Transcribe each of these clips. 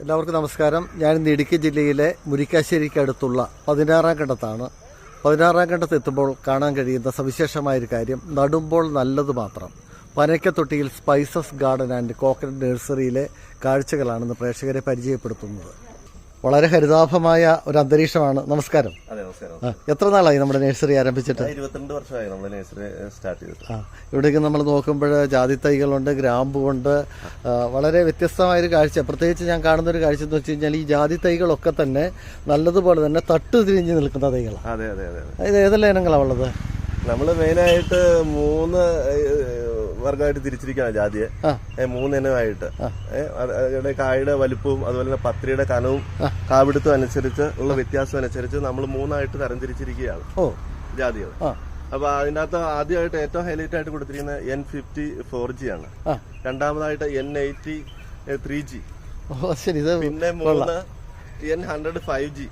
എല്ലാവർക്കും നമസ്കാരം. ഞാൻ ഇന്ന് ഇടുക്കി ജില്ലയിലെ മുരിക്കാശ്ശേരിക്ക് അടുത്തുള്ള പതിനാറാം കണ്ടത്താണ് പതിനാറാം കണ്ടത്ത് എത്തുമ്പോൾ കാണാൻ കഴിയുന്ന സവിശേഷമായൊരു കാര്യം നടുമ്പോൾ നല്ലത് മാത്രം. പനയ്ക്കത്തൊട്ടിയിൽ സ്പൈസസ് ഗാർഡൻ ആൻഡ് കോക്കനറ്റ് നഴ്സറിയിലെ കാഴ്ചകളാണെന്ന് പ്രേക്ഷകരെ പരിചയപ്പെടുത്തുന്നത്. വളരെ ഹരിതാഭമായ ഒരു അന്തരീക്ഷമാണ്. നമസ്കാരം. എത്ര നാളായി നമ്മുടെ നഴ്സറി ആരംഭിച്ചിട്ട്? ഇരുപത്തിരണ്ട് വർഷമായി നമ്മൾ നഴ്സറി സ്റ്റാർട്ട് ചെയ്തിട്ട്. ആ ഇവിടേക്ക് നമ്മൾ നോക്കുമ്പോൾ ജാതി തൈകളുണ്ട് ഗ്രാമ്പുണ്ട്. വളരെ വ്യത്യസ്തമായൊരു കാഴ്ച. പ്രത്യേകിച്ച് ഞാൻ കാണുന്ന ഒരു കാഴ്ച എന്ന് വെച്ച് കഴിഞ്ഞാൽ ഈ ജാതി തൈകളൊക്കെ തന്നെ നല്ലതുപോലെ തന്നെ തട്ട് തിരിഞ്ഞ് നിൽക്കുന്ന തൈകളാണ്. അതെ അതെ അതെ ഇത് ഏതെല്ലാം ഇനങ്ങളാണ് ഉള്ളത്? നമ്മൾ മെയിനായിട്ട് മൂന്ന് വർഗമായിട്ട് തിരിച്ചിരിക്കുകയാണ് ജാതിയെ. ആ. മൂന്ന് ഇനമായിട്ട് ഏഹ്, അതിന്റെ കായുടെ വലിപ്പവും അതുപോലെ തന്നെ പത്രിയുടെ കനവും കാവിടുത്തും അനുസരിച്ച് ഉള്ള വ്യത്യാസം അനുസരിച്ച് നമ്മൾ മൂന്നായിട്ട് തരംതിരിച്ചിരിക്കുകയാണ് ജാതികൾ. അപ്പൊ അതിനകത്ത് ആദ്യമായിട്ട് ഏറ്റവും ഹൈലൈറ്റ് ആയിട്ട് കൊടുത്തിരിക്കുന്ന എൻ ഫിഫ്റ്റി ഫോർ ജി ആണ്. രണ്ടാമതായിട്ട് എൻ എയ്റ്റി ത്രീ ജി പിന്നെ മൂന്ന് എൻ ഹൺഡ്രഡ് ഫൈവ് ജി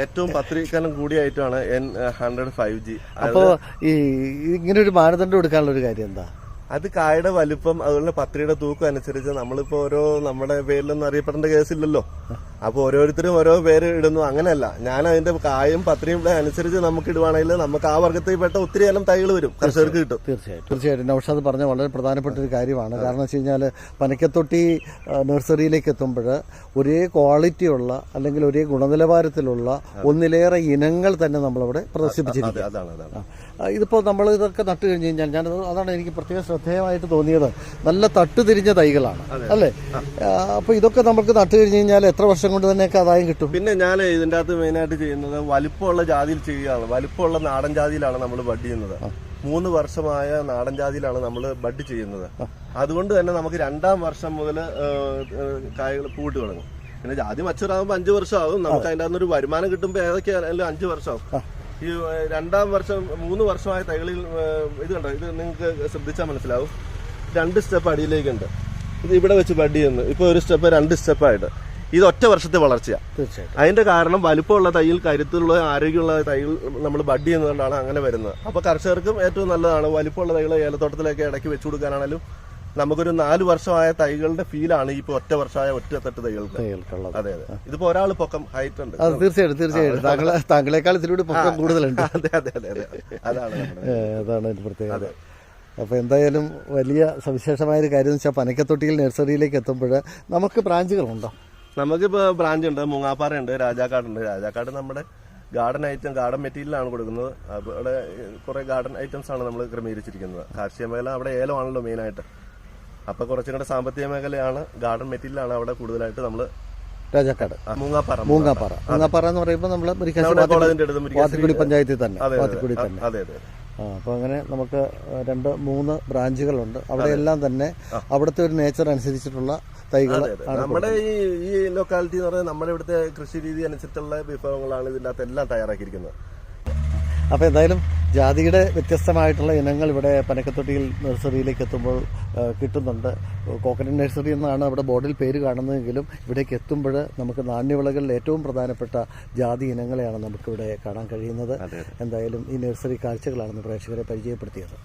ഏറ്റവും പത്രികാലം കൂടിയായിട്ടാണ് എൻ ഹൺഡ്രഡ് ഫൈവ് ജി അപ്പോ ഈ ഇങ്ങനെ ഒരു മാനദണ്ഡം എടുക്കാനുള്ള ഒരു കാര്യം എന്താ? അത് കായുടെ വലിപ്പം അതുപോലെ പത്രിയുടെ തൂക്കം അനുസരിച്ച് നമ്മളിപ്പോ ഓരോ നമ്മുടെ പേരിലൊന്നും അറിയപ്പെടേണ്ട കേസില്ലല്ലോ. അപ്പൊ ഓരോരുത്തരും ഓരോ പേര് ഇടുന്നു. അങ്ങനെയല്ല. ഞാൻ അതിന്റെ കായും പത്രിയും അനുസരിച്ച് നമുക്ക് ഇടുവാണെങ്കിൽ നമുക്ക് ആ വർഗത്തിൽ പെട്ട ഒത്തിരി കാലം തൈകൾ വരും. കർഷകർക്ക് കിട്ടും. തീർച്ചയായിട്ടും. തീർച്ചയായിട്ടും. നൌഷാദ് പറഞ്ഞ വളരെ പ്രധാനപ്പെട്ട ഒരു കാര്യമാണ്. കാരണം വെച്ച് കഴിഞ്ഞാൽ പനക്കത്തൊട്ടി നഴ്സറിയിലേക്ക് എത്തുമ്പോൾ ഒരേ ക്വാളിറ്റിയുള്ള അല്ലെങ്കിൽ ഒരേ ഗുണനിലവാരത്തിലുള്ള ഒന്നിലേറെ ഇനങ്ങൾ തന്നെ നമ്മളവിടെ പ്രദർശിപ്പിച്ചിരിക്കും ഇതിപ്പോൾ നമ്മൾ ഇതൊക്കെ നട്ട് കഴിഞ്ഞ് കഴിഞ്ഞാൽ ഞാൻ അതാണ് എനിക്ക് പ്രത്യേകം ശ്രദ്ധേയമായിട്ട് തോന്നിയത്. നല്ല തട്ട് തിരിഞ്ഞ തൈകളാണ് അല്ലേ? അപ്പോൾ ഇതൊക്കെ നമുക്ക് നട്ട് കഴിഞ്ഞ് കഴിഞ്ഞാൽ എത്ര വർഷം കൊണ്ട് തന്നെ ആദായം കിട്ടും. പിന്നെ ഞാൻ ഇതിന്റെ അകത്ത് മെയിനായിട്ട് ചെയ്യുന്നത് വലിപ്പമുള്ള ജാതിയിൽ ചെയ്യുകയാണ്. വലിപ്പമുള്ള നാടൻ ജാതിയിലാണ് നമ്മൾ ബഡ് ചെയ്യുന്നത്. മൂന്ന് വർഷമായ നാടൻ ജാതിയിലാണ് നമ്മൾ ബഡ് ചെയ്യുന്നത്. അതുകൊണ്ട് തന്നെ നമുക്ക് രണ്ടാം വർഷം മുതൽ കായകൾ പൂട്ട് തുടങ്ങും. പിന്നെ ജാതി മച്ചൂറാകുമ്പോൾ അഞ്ച് വർഷമാകും. നമുക്ക് അതിന്റെ അകത്ത് ഒരു വരുമാനം കിട്ടുമ്പോൾ ഏതൊക്കെയാണെങ്കിലും അഞ്ച് വർഷമാകും. ഈ രണ്ടാം വർഷം മൂന്ന് വർഷമായ തൈകളിൽ ഇത് കണ്ടോ? ഇത് നിങ്ങൾക്ക് ശ്രദ്ധിച്ചാൽ മനസ്സിലാവും. രണ്ട് സ്റ്റെപ്പ് അടിയിലേക്കുണ്ട്. ഇത് ഇവിടെ വെച്ച് ബഡ് ചെയ്യുന്നു. ഇപ്പോൾ ഒരു സ്റ്റെപ്പ് രണ്ട് സ്റ്റെപ്പായിട്ട്. ഇത് ഒറ്റ വർഷത്തെ വളർച്ചയാണ് തീർച്ചയായിട്ടും. അതിന്റെ കാരണം വലുപ്പമുള്ള തൈയിൽ കരുത്തുള്ള ആരോഗ്യമുള്ള തൈകൾ നമ്മൾ ബഡ് ചെയ്യുന്നതുകൊണ്ടാണ് അങ്ങനെ വരുന്നത്. അപ്പൊ കർഷകർക്കും ഏറ്റവും നല്ലതാണ് വലുപ്പമുള്ള തൈകൾ ഏലത്തോട്ടത്തിലേക്ക് ഇടയ്ക്ക് വെച്ചു കൊടുക്കാനാണെങ്കിലും നമുക്കൊരു നാല് വർഷമായ തൈകളുടെ ഫീലാണ് ഈ ഇപ്പൊ ഒറ്റ വർഷമായ ഒറ്റത്തട്ട് തൈകൾക്ക്. തൈകൾക്കുള്ളത്. അതെ അതെ. ഇതിപ്പോ ഒരാൾ പൊക്കം ഹൈറ്റ് ഉണ്ട്. അത് തീർച്ചയായിട്ടും തീർച്ചയായിട്ടും. താങ്കളെ താങ്കളെക്കാൾ ഇതിലൂടെ പൊക്കം കൂടുതലുണ്ട്. അതെ അതെ അതെ അതെ. അതാണ് അതാണ് ഒരു പ്രത്യേകത. അപ്പോൾ എന്തായാലും വലിയ സവിശേഷമായൊരു കാര്യം എന്ന് വെച്ചാൽ പനക്കത്തൊട്ടിയിൽ നഴ്സറിയിലേക്ക് എത്തുമ്പോൾ നമുക്ക് ബ്രാഞ്ചുകളുണ്ടോ? നമുക്കിപ്പോ ബ്രാഞ്ച് ഉണ്ട് മൂങ്ങാപ്പാറയുണ്ട് രാജാക്കാടുണ്ട്. രാജാക്കാട് നമ്മുടെ ഗാർഡൻ ഐറ്റം ഗാർഡൻ മെറ്റീരിയലാണ് കൊടുക്കുന്നത്. അവിടെ കുറേ ഗാർഡൻ ഐറ്റംസ് ആണ് നമ്മൾ ക്രമീകരിച്ചിരിക്കുന്നത്. കാർഷിക മേഖല അവിടെ ഏലമാണല്ലോ മെയിനായിട്ട് അപ്പൊ കുറച്ചും കൂടെ സാമ്പത്തിക മേഖലയാണ് ഗാർഡൻ മെറ്റീരിയലാണ് അവിടെ കൂടുതലായിട്ട് നമ്മൾ രാജാക്കാട്. മൂങ്ങാപ്പാറ മൂങ്ങാപ്പാറ. മൂങ്ങാപ്പാറ. എന്ന് പറയുമ്പോൾ നമ്മൾ കോളേജിന്റെ അടുത്ത് പഞ്ചായത്തിൽ തന്നെ. അതെ, അതെ. അപ്പോൾ അങ്ങനെ നമുക്ക് രണ്ട് മൂന്ന് ബ്രാഞ്ചുകളുണ്ട്. അവിടെയെല്ലാം തന്നെ അവിടുത്തെ ഒരു നേച്ചർ അനുസരിച്ചിട്ടുള്ള തൈകൾ നമ്മുടെ ഈ ഈ ലൊക്കാലിറ്റി എന്ന് പറഞ്ഞാൽ നമ്മുടെ ഇവിടുത്തെ കൃഷി രീതി അനുസരിച്ചുള്ള വിഭവങ്ങളാണ് ഇതിന്റെ അകത്ത് എല്ലാം തയ്യാറാക്കിയിരിക്കുന്നത്. അപ്പോൾ എന്തായാലും ജാതിയുടെ വ്യത്യസ്തമായിട്ടുള്ള ഇനങ്ങൾ ഇവിടെ പനക്കത്തൊട്ടിയിൽ നഴ്സറിയിലേക്ക് എത്തുമ്പോൾ കിട്ടുന്നുണ്ട്. കോക്കനറ്റ് നഴ്സറി എന്നാണ് അവിടെ ബോർഡിൽ പേര് കാണുന്നതെങ്കിലും ഇവിടേക്ക് എത്തുമ്പോൾ നമുക്ക് നാണ്യവിളകളിൽ ഏറ്റവും പ്രധാനപ്പെട്ട ജാതി ഇനങ്ങളെയാണ് നമുക്കിവിടെ കാണാൻ കഴിയുന്നത്. എന്തായാലും ഈ നഴ്സറി കാഴ്ചകളാണ് പ്രേക്ഷകരെ പരിചയപ്പെടുത്തിയത്.